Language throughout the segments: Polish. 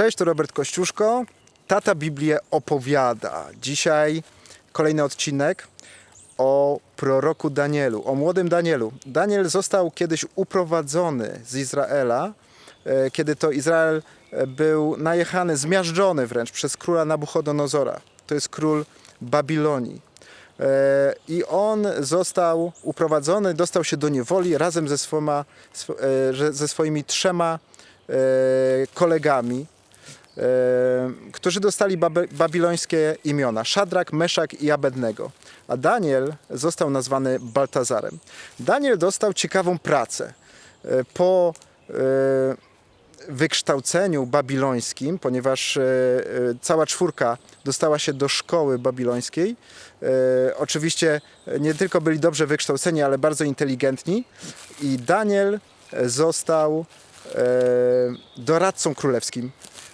Cześć, tu Robert Kościuszko. Tata Biblię opowiada. Dzisiaj kolejny odcinek o proroku Danielu, o młodym Danielu. Daniel został kiedyś uprowadzony z Izraela, e, kiedy to Izrael e, był najechany, zmiażdżony wręcz przez króla Nabuchodonozora. To jest król Babilonii. E, I on został uprowadzony, dostał się do niewoli razem ze, swoma, ze swoimi trzema kolegami, którzy dostali babilońskie imiona: Szadrak, Meszak i Abednego. A Daniel został nazwany Baltazarem. Daniel dostał ciekawą pracę. E, Po e, wykształceniu babilońskim, ponieważ e, e, cała czwórka dostała się do szkoły babilońskiej. E, Oczywiście nie tylko byli dobrze wykształceni, ale bardzo inteligentni. I Daniel e, został e, doradcą królewskim.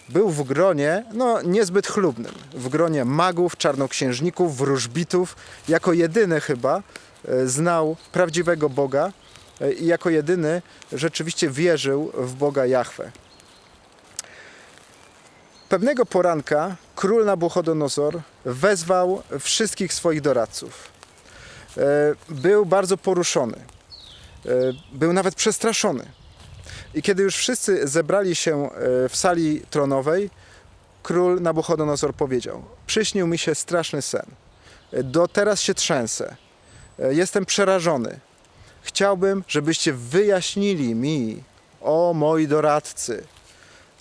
Był w gronie, no niezbyt chlubnym, w gronie magów, czarnoksiężników, wróżbitów. Jako jedyny chyba e, znał prawdziwego Boga e, i jako jedyny rzeczywiście wierzył w Boga Jahwe. Pewnego poranka król Nabuchodonozor wezwał wszystkich swoich doradców. E, Był bardzo poruszony. E, Był nawet przestraszony. I kiedy już wszyscy zebrali się e, w sali tronowej, król Nabuchodonozor powiedział: Przyśnił mi się straszny sen. E, Do teraz się trzęsę. E, Jestem przerażony. Chciałbym, żebyście wyjaśnili mi, o moi doradcy,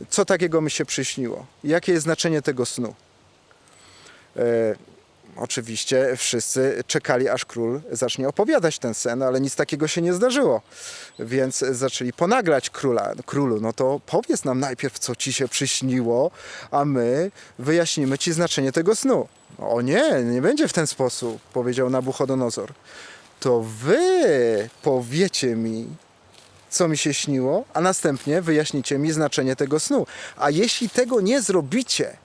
co takiego mi się przyśniło? Jakie jest znaczenie tego snu? Oczywiście wszyscy czekali, aż król zacznie opowiadać ten sen, ale nic takiego się nie zdarzyło. Więc zaczęli ponaglać króla. Królu, no to powiedz nam najpierw, co ci się przyśniło, a my wyjaśnimy ci znaczenie tego snu. O nie, nie będzie w ten sposób, powiedział Nabuchodonozor. To wy powiecie mi, co mi się śniło, a następnie wyjaśnicie mi znaczenie tego snu. A jeśli tego nie zrobicie,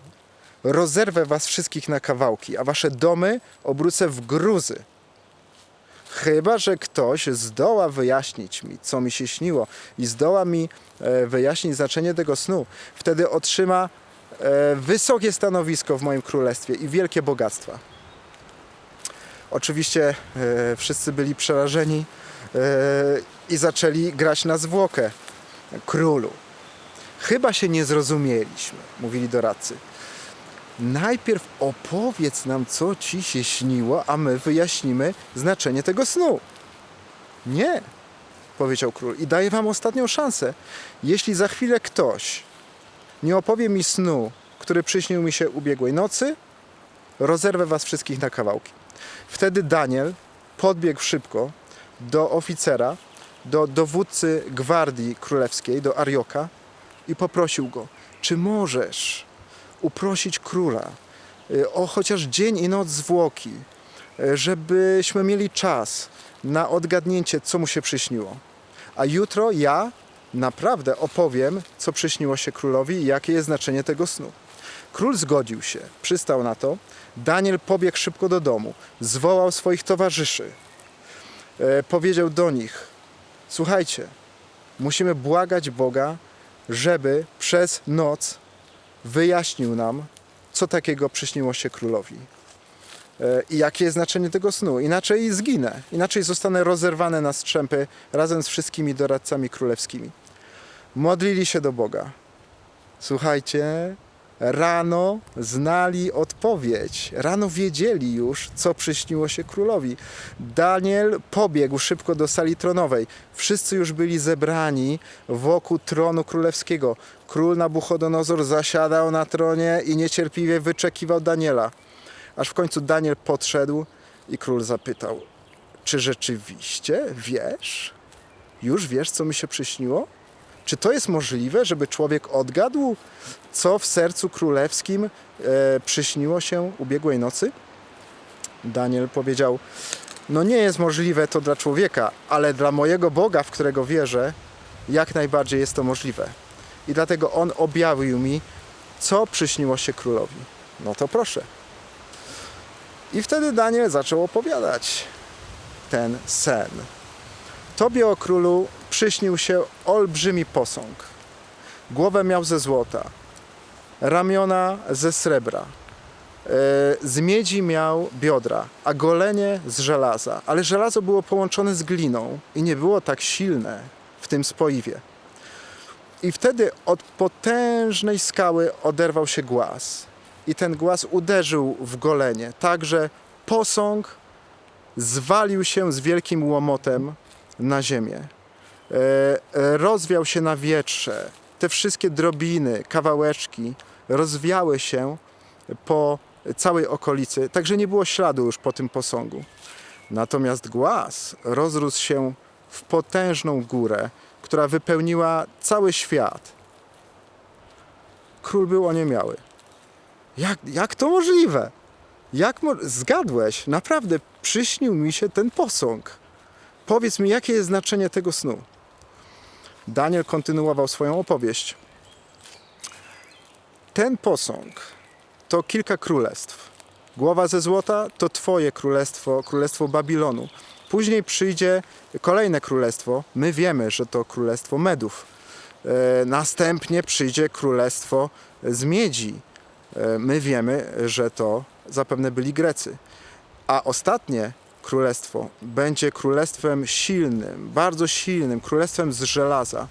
rozerwę was wszystkich na kawałki, a wasze domy obrócę w gruzy. Chyba, że ktoś zdoła wyjaśnić mi, co mi się śniło i zdoła mi e, wyjaśnić znaczenie tego snu, wtedy otrzyma e, wysokie stanowisko w moim królestwie i wielkie bogactwa. Oczywiście e, wszyscy byli przerażeni i zaczęli grać na zwłokę królu. Chyba się nie zrozumieliśmy, mówili doradcy. Najpierw opowiedz nam, co ci się śniło, a my wyjaśnimy znaczenie tego snu. Nie, powiedział król, i daję wam ostatnią szansę. Jeśli za chwilę ktoś nie opowie mi snu, który przyśnił mi się ubiegłej nocy, rozerwę was wszystkich na kawałki. Wtedy Daniel podbiegł szybko do oficera, do dowódcy gwardii królewskiej, do Arioka i poprosił go, czy możesz uprosić króla y, o chociaż dzień i noc zwłoki, y, żebyśmy mieli czas na odgadnięcie, co mu się przyśniło. A jutro ja naprawdę opowiem, co przyśniło się królowi i jakie jest znaczenie tego snu. Król zgodził się, przystał na to. Daniel pobiegł szybko do domu, zwołał swoich towarzyszy. E, powiedział do nich: Słuchajcie, musimy błagać Boga, żeby przez noc wyjaśnił nam, co takiego przyśniło się królowi. E, I jakie jest znaczenie tego snu? Inaczej zginę, inaczej zostanę rozerwany na strzępy razem z wszystkimi doradcami królewskimi. Modlili się do Boga. Słuchajcie, rano znali odpowiedź. Rano wiedzieli już, co przyśniło się królowi. Daniel pobiegł szybko do sali tronowej. Wszyscy już byli zebrani wokół tronu królewskiego. Król Nabuchodonozor zasiadał na tronie i niecierpliwie wyczekiwał Daniela. Aż w końcu Daniel podszedł i król zapytał: Czy rzeczywiście wiesz? Już wiesz, co mi się przyśniło? Czy to jest możliwe, żeby człowiek odgadł, co w sercu królewskim e, przyśniło się ubiegłej nocy? Daniel powiedział: No, nie jest możliwe to dla człowieka, ale dla mojego Boga, w którego wierzę, jak najbardziej jest to możliwe. I dlatego on objawił mi, co przyśniło się królowi. No to proszę. I wtedy Daniel zaczął opowiadać ten sen. Tobie, o królu, przyśnił się olbrzymi posąg. Głowę miał ze złota, ramiona ze srebra, e, z miedzi miał biodra, a golenie z żelaza. Ale żelazo było połączone z gliną i nie było tak silne w tym spoiwie. I wtedy od potężnej skały oderwał się głaz. I ten głaz uderzył w golenie, tak że posąg zwalił się z wielkim łomotem na ziemię. E, e, rozwiał się na wietrze. Te wszystkie drobiny, kawałeczki rozwiały się po całej okolicy, także nie było śladu już po tym posągu. Natomiast głaz rozrósł się w potężną górę, która wypełniła cały świat. Król był oniemiały. Jak, jak to możliwe? Jak mo- zgadłeś? Naprawdę przyśnił mi się ten posąg. Powiedz mi, jakie jest znaczenie tego snu? Daniel kontynuował swoją opowieść. Ten posąg to kilka królestw. Głowa ze złota to Twoje królestwo, królestwo Babilonu. Później przyjdzie kolejne królestwo. My wiemy, że to królestwo Medów. E, następnie przyjdzie królestwo z miedzi. E, my wiemy, że to zapewne byli Grecy. A ostatnie królestwo będzie królestwem silnym, bardzo silnym, królestwem z żelaza,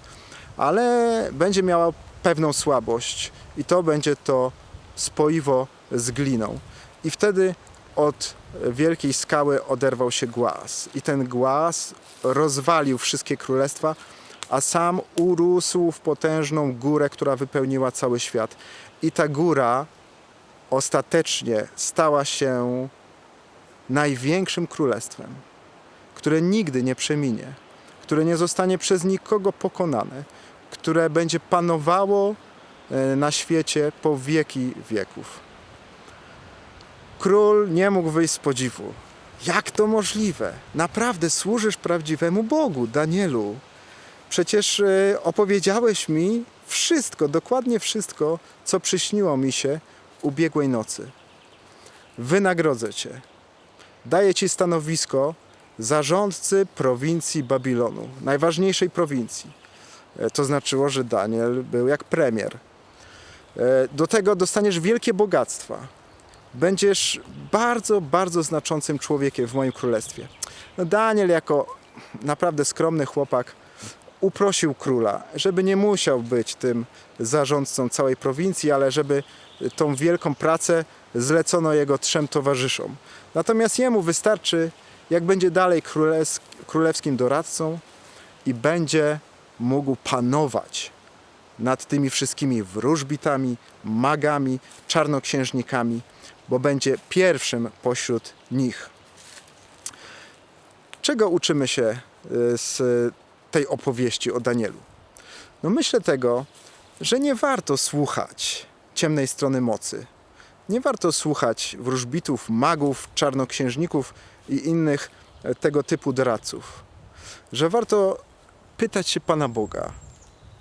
ale będzie miała pewną słabość i to będzie to spoiwo z gliną. I wtedy od wielkiej skały oderwał się głaz i ten głaz rozwalił wszystkie królestwa, a sam urósł w potężną górę, która wypełniła cały świat. I ta góra ostatecznie stała się największym królestwem, które nigdy nie przeminie, które nie zostanie przez nikogo pokonane, które będzie panowało e, na świecie po wieki wieków. Król nie mógł wyjść z podziwu. Jak to możliwe? Naprawdę służysz prawdziwemu Bogu, Danielu. Przecież e, opowiedziałeś mi wszystko, dokładnie wszystko, co przyśniło mi się ubiegłej nocy. Wynagrodzę cię. Daję ci stanowisko zarządcy prowincji Babilonu, najważniejszej prowincji. E, To znaczyło, że Daniel był jak premier. E, Do tego dostaniesz wielkie bogactwa. Będziesz bardzo, bardzo znaczącym człowiekiem w moim królestwie. No Daniel, jako naprawdę skromny chłopak, uprosił króla, żeby nie musiał być tym zarządcą całej prowincji, ale żeby tą wielką pracę zlecono jego trzem towarzyszom. Natomiast jemu wystarczy, jak będzie dalej królews- królewskim doradcą i będzie mógł panować nad tymi wszystkimi wróżbitami, magami, czarnoksiężnikami, bo będzie pierwszym pośród nich. Czego uczymy się y, z tej opowieści o Danielu? No myślę tego, że nie warto słuchać ciemnej strony mocy. Nie warto słuchać wróżbitów, magów, czarnoksiężników i innych e, tego typu doradców. Że warto pytać się Pana Boga,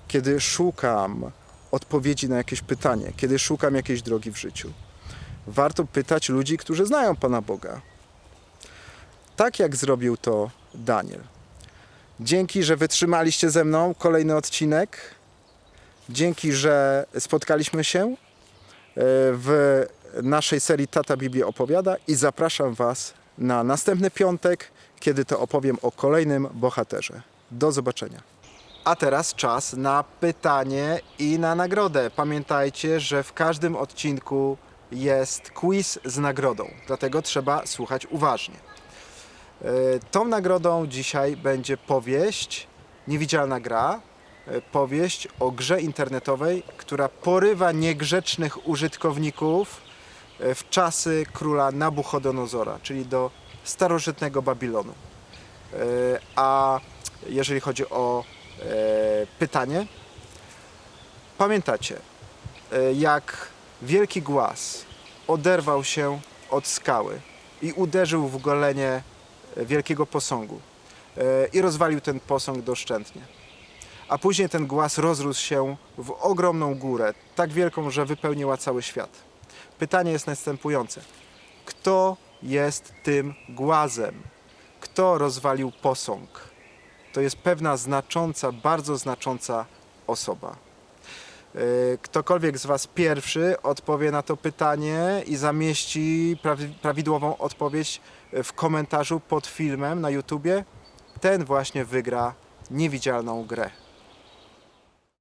kiedy szukam odpowiedzi na jakieś pytanie, kiedy szukam jakiejś drogi w życiu. Warto pytać ludzi, którzy znają Pana Boga. Tak jak zrobił to Daniel. Dzięki, że wytrzymaliście ze mną kolejny odcinek. Dzięki, że spotkaliśmy się e, w naszej serii Tata Biblię opowiada i zapraszam Was na następny piątek, kiedy to opowiem o kolejnym bohaterze. Do zobaczenia. A teraz czas na pytanie i na nagrodę. Pamiętajcie, że w każdym odcinku jest quiz z nagrodą, dlatego trzeba słuchać uważnie. E, Tą nagrodą dzisiaj będzie powieść Niewidzialna gra, e, powieść o grze internetowej, która porywa niegrzecznych użytkowników e, w czasy króla Nabuchodonozora, czyli do starożytnego Babilonu. A jeżeli chodzi o pytanie, pamiętacie, jak wielki głaz oderwał się od skały i uderzył w golenie wielkiego posągu e, i rozwalił ten posąg doszczętnie. A później ten głaz rozrósł się w ogromną górę, tak wielką, że wypełniła cały świat. Pytanie jest następujące. Kto jest tym głazem? Kto rozwalił posąg? To jest pewna znacząca, bardzo znacząca osoba. Y, Ktokolwiek z Was pierwszy odpowie na to pytanie i zamieści prawi- prawidłową odpowiedź w komentarzu pod filmem na YouTubie, ten właśnie wygra niewidzialną grę.